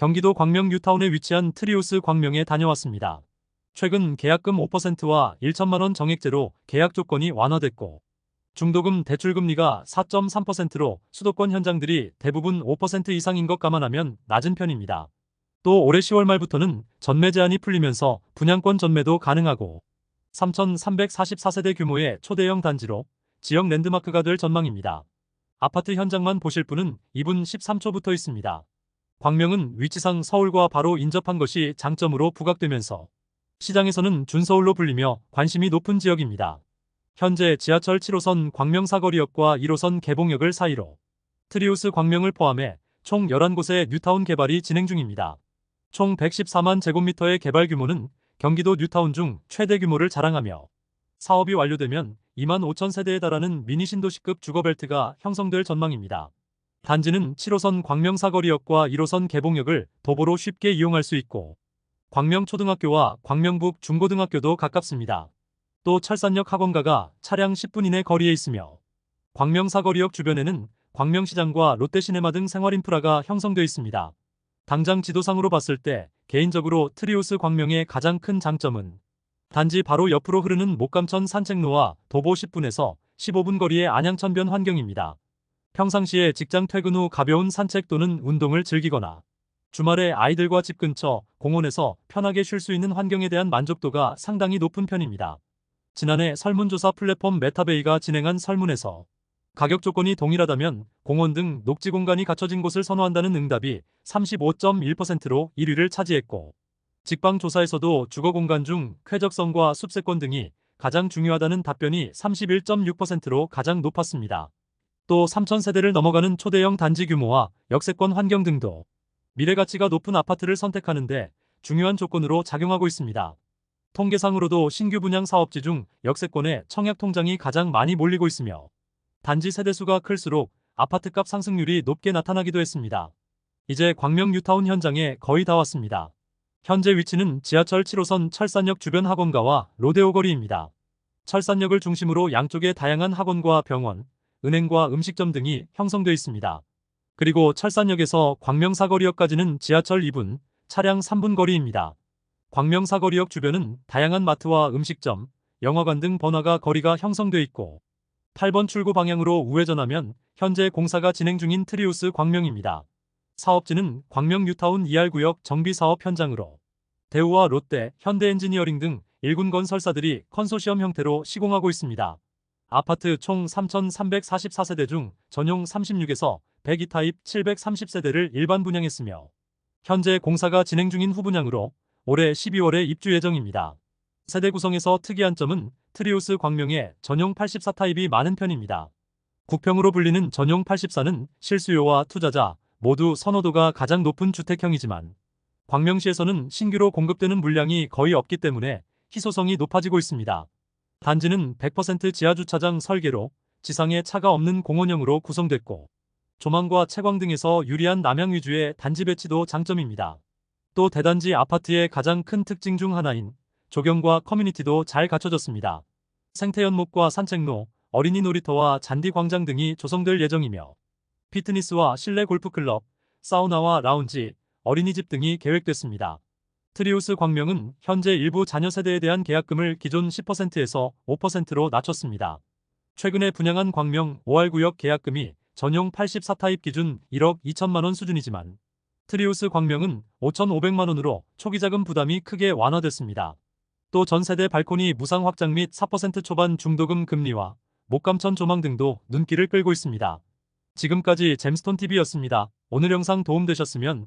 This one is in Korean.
경기도 광명 뉴타운에 위치한 트리우스 광명에 다녀왔습니다. 최근 계약금 5%와 1천만 원 정액제로 계약 조건이 완화됐고 중도금 대출금리가 4.3%로 수도권 현장들이 대부분 5% 이상인 것 감안하면 낮은 편입니다. 또 올해 10월 말부터는 전매 제한이 풀리면서 분양권 전매도 가능하고 3,344세대 규모의 초대형 단지로 지역 랜드마크가 될 전망입니다. 아파트 현장만 보실 분은 2분 13초부터 있습니다. 광명은 위치상 서울과 바로 인접한 것이 장점으로 부각되면서 시장에서는 준서울로 불리며 관심이 높은 지역입니다. 현재 지하철 7호선 광명 사거리역과 1호선 개봉역을 사이로 트리우스 광명을 포함해 총 11곳의 뉴타운 개발이 진행 중입니다. 총 114만 제곱미터의 개발 규모는 경기도 뉴타운 중 최대 규모를 자랑하며 사업이 완료되면 2만 5천 세대에 달하는 미니 신도시급 주거벨트가 형성될 전망입니다. 단지는 7호선 광명사거리역과 1호선 개봉역을 도보로 쉽게 이용할 수 있고 광명초등학교와 광명북 중고등학교도 가깝습니다. 또 철산역 학원가가 차량 10분 이내 거리에 있으며 광명사거리역 주변에는 광명시장과 롯데시네마 등 생활인프라가 형성되어 있습니다. 당장 지도상으로 봤을 때 개인적으로 트리우스 광명의 가장 큰 장점은 단지 바로 옆으로 흐르는 목감천 산책로와 도보 10분에서 15분 거리의 안양천변 환경입니다. 평상시에 직장 퇴근 후 가벼운 산책 또는 운동을 즐기거나 주말에 아이들과 집 근처 공원에서 편하게 쉴 수 있는 환경에 대한 만족도가 상당히 높은 편입니다. 지난해 설문조사 플랫폼 메타베이가 진행한 설문에서 가격 조건이 동일하다면 공원 등 녹지 공간이 갖춰진 곳을 선호한다는 응답이 35.1%로 1위를 차지했고 직방 조사에서도 주거 공간 중 쾌적성과 숲세권 등이 가장 중요하다는 답변이 31.6%로 가장 높았습니다. 또 3,000세대를 넘어가는 초대형 단지 규모와 역세권 환경 등도 미래 가치가 높은 아파트를 선택하는데 중요한 조건으로 작용하고 있습니다. 통계상으로도 신규 분양 사업지 중 역세권에 청약 통장이 가장 많이 몰리고 있으며 단지 세대수가 클수록 아파트값 상승률이 높게 나타나기도 했습니다. 이제 광명 뉴타운 현장에 거의 다 왔습니다. 현재 위치는 지하철 7호선 철산역 주변 학원가와 로데오 거리입니다. 철산역을 중심으로 양쪽에 다양한 학원과 병원, 은행과 음식점 등이 형성되어 있습니다. 그리고 철산역에서 광명사거리역까지는 지하철 2분, 차량 3분 거리입니다. 광명사거리역 주변은 다양한 마트와 음식점, 영화관 등 번화가 거리가 형성되어 있고 8번 출구 방향으로 우회전하면 현재 공사가 진행 중인 트리우스 광명입니다. 사업지는 광명 뉴타운 2알 구역 정비 사업 현장으로 대우와 롯데, 현대엔지니어링 등 일군 건설사들이 컨소시엄 형태로 시공하고 있습니다. 아파트 총 3,344세대 중 전용 36에서 102타입 730세대를 일반 분양했으며 현재 공사가 진행 중인 후분양으로 올해 12월에 입주 예정입니다. 세대 구성에서 특이한 점은 트리우스 광명에 전용 84타입이 많은 편입니다. 국평으로 불리는 전용 84는 실수요와 투자자 모두 선호도가 가장 높은 주택형이지만 광명시에서는 신규로 공급되는 물량이 거의 없기 때문에 희소성이 높아지고 있습니다. 단지는 100% 지하주차장 설계로 지상에 차가 없는 공원형으로 구성됐고 조망과 채광 등에서 유리한 남향 위주의 단지 배치도 장점입니다. 또 대단지 아파트의 가장 큰 특징 중 하나인 조경과 커뮤니티도 잘 갖춰졌습니다. 생태연목과 산책로, 어린이 놀이터와 잔디 광장 등이 조성될 예정이며 피트니스와 실내 골프클럽, 사우나와 라운지, 어린이집 등이 계획됐습니다. 트리우스 광명은 현재 일부 자녀 세대에 대한 계약금을 기존 10%에서 5%로 낮췄습니다. 최근에 분양한 광명 5알 구역 계약금이 전용 84타입 기준 1억 2천만 원 수준이지만 트리우스 광명은 5,500만 원으로 초기 자금 부담이 크게 완화됐습니다. 또 전세대 발코니 무상 확장 및 4% 초반 중도금 금리와 목감천 조망 등도 눈길을 끌고 있습니다. 지금까지 잼스톤TV였습니다. 오늘 영상 도움되셨으면